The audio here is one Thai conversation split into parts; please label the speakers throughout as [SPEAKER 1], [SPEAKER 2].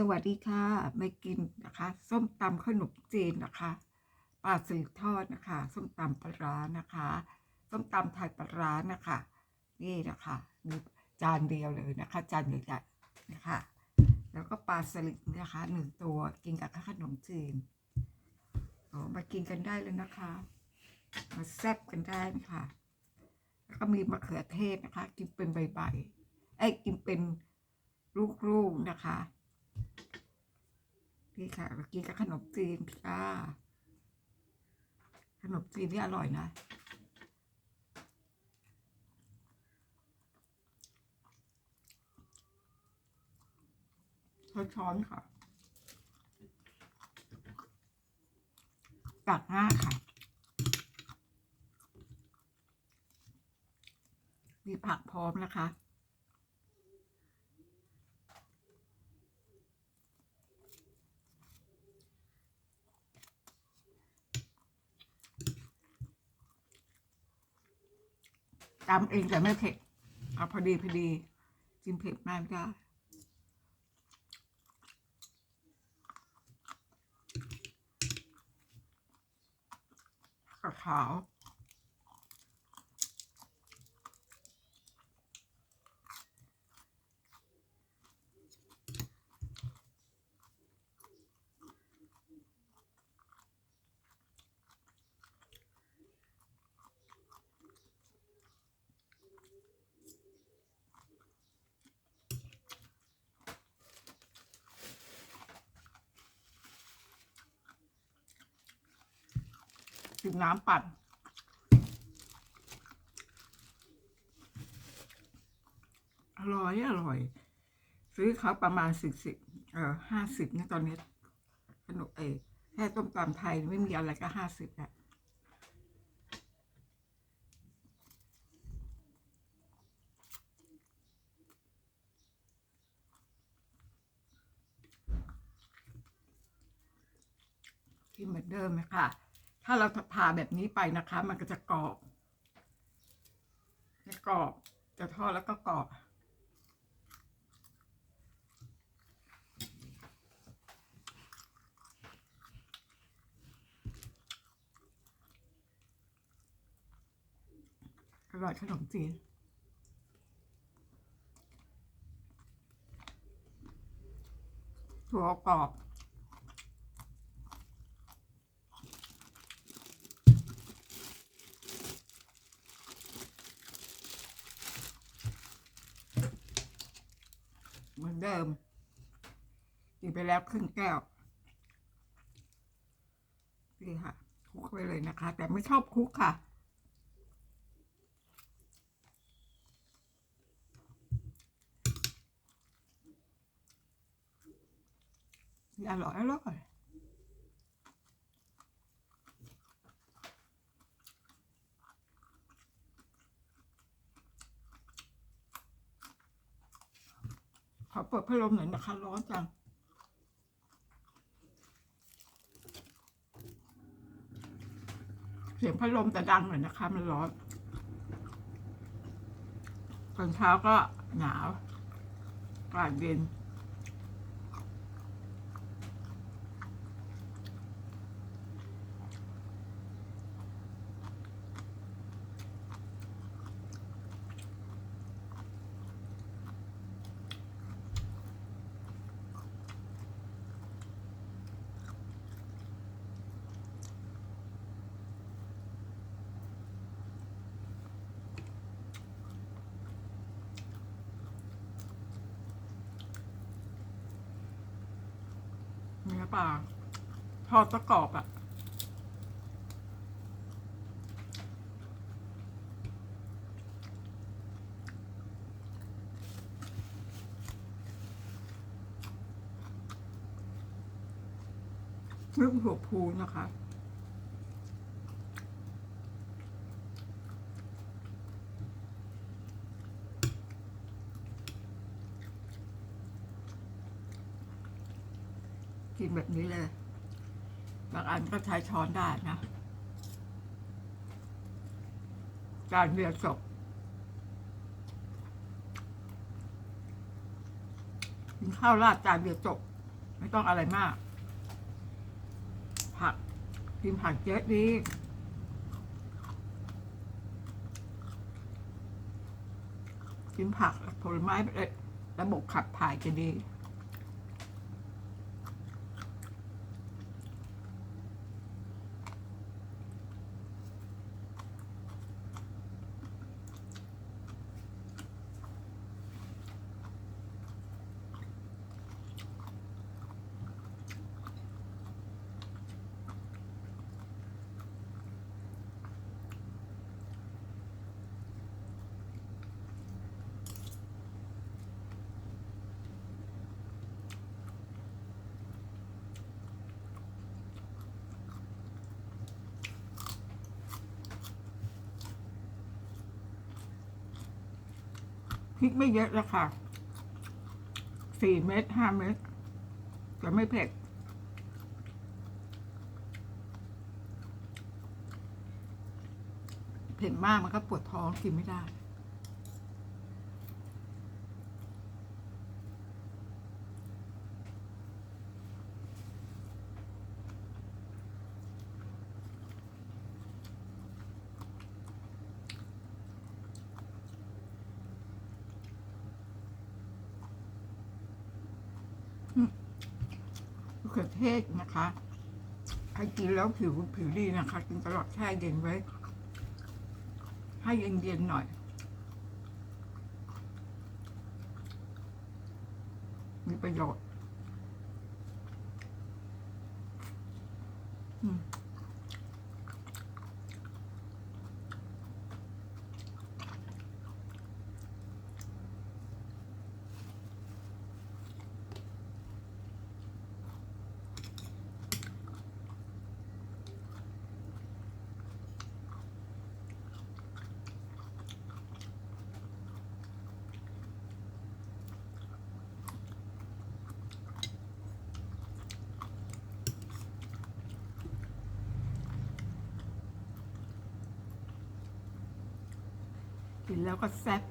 [SPEAKER 1] สวัสดีค่ะม่กินนะคะ ส้มตำขนมจีนนะคะปลาสลิดทอดนะคะ ส้มตำปลาร้านะคะ ส้มตำไทยปลาร้านะคะ นี่นะคะมีจานเดียวเลยนะคะ จานใหญ่ๆนะคะ แล้วก็ปลาสลิดนะคะหนึ่งตัวกินกับขนมจีนอ๋อมากินกันได้เลยนะคะ มาแซ่บกันได้นะคะแล้วก็มีมะเขือเทศนะคะ กินเป็นใบๆไอ้กินเป็นลูกๆนะคะ นี่ค่ะเมื่อกี้กับขนมจีนค่ะขนมจีนนี่อร่อยนะ ช้อนค่ะ ตักหน้าค่ะ มีผักพร้อมนะคะ ตำเองแต่ไม่เผ็ดเอาพอดีพอดีกินเผ็ดมากไม่ได้ขาว ขาวถึงน้ำปั่น อร่อย อร่อย ซื้อเขาประมาณสิบสิบเอ่อห้าสิบเนี่ยตอนนี้ขนมเอแค่ต้มตำไทยไม่มีอะไรก็ห้าสิบอะที่เหมือนเดิมนะคะ ถ้าเราผ่าแบบนี้ไปนะคะ มันก็จะกรอบจะกรอบ จะทอดแล้วก็กรอบอร่อยขนมจีนถั่วกรอบ เหมือนเดิม กินไปแล้วครึ่งแก้วนี่ค่ะคลุกไปเลยนะคะ แต่ไม่ชอบคลุกค่ะ อร่อยอร่อย อเปิดพัดลมหน่อยนะคะร้อนจังเสียงพัดลมแต่ดังหน่อยนะคะ มันร้อนตอนเช้าก็หนาวอากาศเย็น ปลาทอดตะกอบอะลูกหัวพูนะคะ กินแบบนี้เลย บางอันก็ใช้ช้อนได้นะจานเดียวจบกินข้าวราดจานเดียวจบไม่ต้องอะไรมาก ผักกินผักเยอะดีกินผักผลไม้ระบบขับถ่ายจะดี พริกไม่เยอะแล้วค่ะสี่เม็ดห้าเม็ดจะไม่เผ็ดเผ็ดมากมันก็ปวดท้องกินไม่ได้ มะ เทศนะคะใครกินแล้วผิวผิวดีนะคะกินตลอดแช่เย็นไว้ ให้เย็นๆหน่อย มีประโยชน์ อืม กินแล้วก็แซ่บ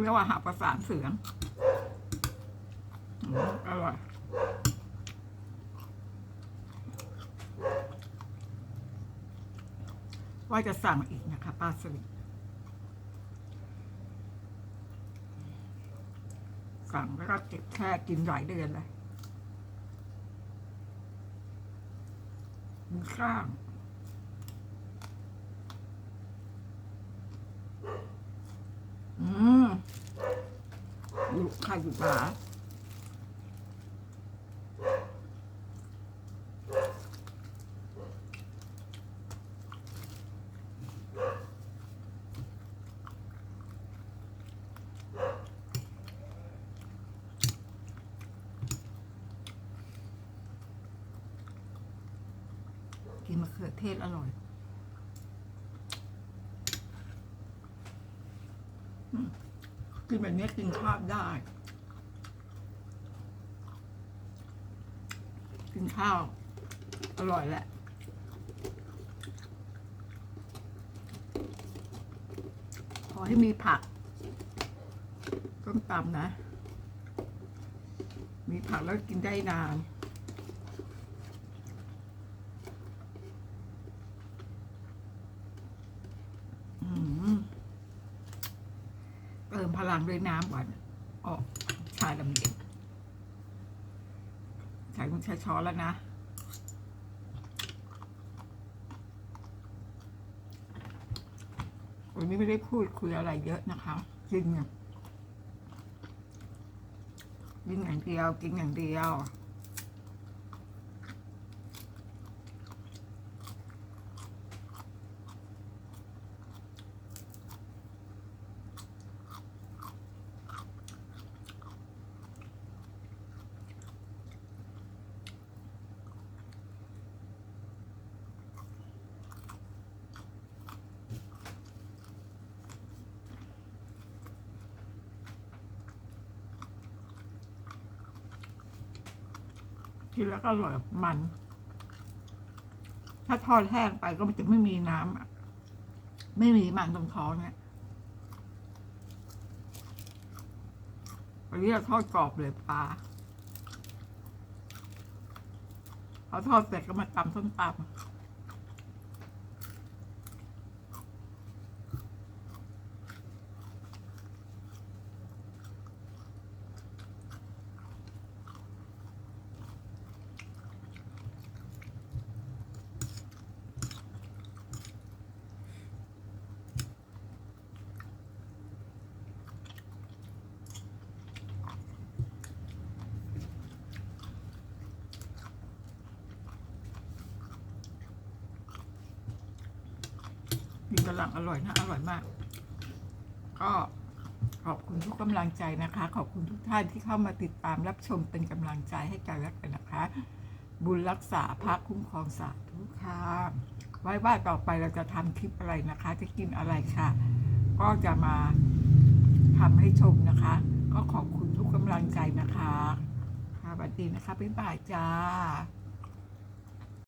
[SPEAKER 1] เรียกว่าหาประสานเสียงอร่อยว่าจะสั่งอีกนะคะป้าสลิดสั่งแล้วก็เก็บแช่กินหลายเดือนเลยมีข้าง Thank you. อืมอยู่ไข่อยู่ปลากินมะเขือเทศอร่อยอืม กินแบบนี้กินข้าวได้ กินข้าว อร่อยแหละขอให้มีผักต้มตำนะ มีผักแล้วกินได้นาน อืมเติม พลังด้วยน้ำก่อน ออกชาดำเย็นใส่คุณใช้ช้อนแล้วนะ วันนี้ไม่ได้พูดคุยอะไรเยอะนะคะกินเนี่ยกินอย่างเดียวกินอย่างเดียว กินแล้วก็อร่อยมัน ถ้าทอดแห้งไปก็จะไม่มีน้ำไม่มีมันตรงท้องเนี่ยวันนี้เราทอดกรอบเลยปลาพอทอดเสร็จก็มาตำส้มตำ นี่กำลังอร่อยนะ อร่อยมาก ก็ขอบคุณทุกกำลังใจนะคะ ขอบคุณทุกท่านที่เข้ามาติดตามรับชมเป็นกำลังใจให้กันและกันนะคะ บุญรักษาพระคุ้มครองสาธุค่ะไว้ว่าต่อไปเราจะทำคลิปอะไรนะคะ จะกินอะไรค่ะ ก็จะมาทำให้ชมนะคะ ก็ขอบคุณทุกกำลังใจนะคะค่ะสวัสดีนะคะบ๊ายบายจ้า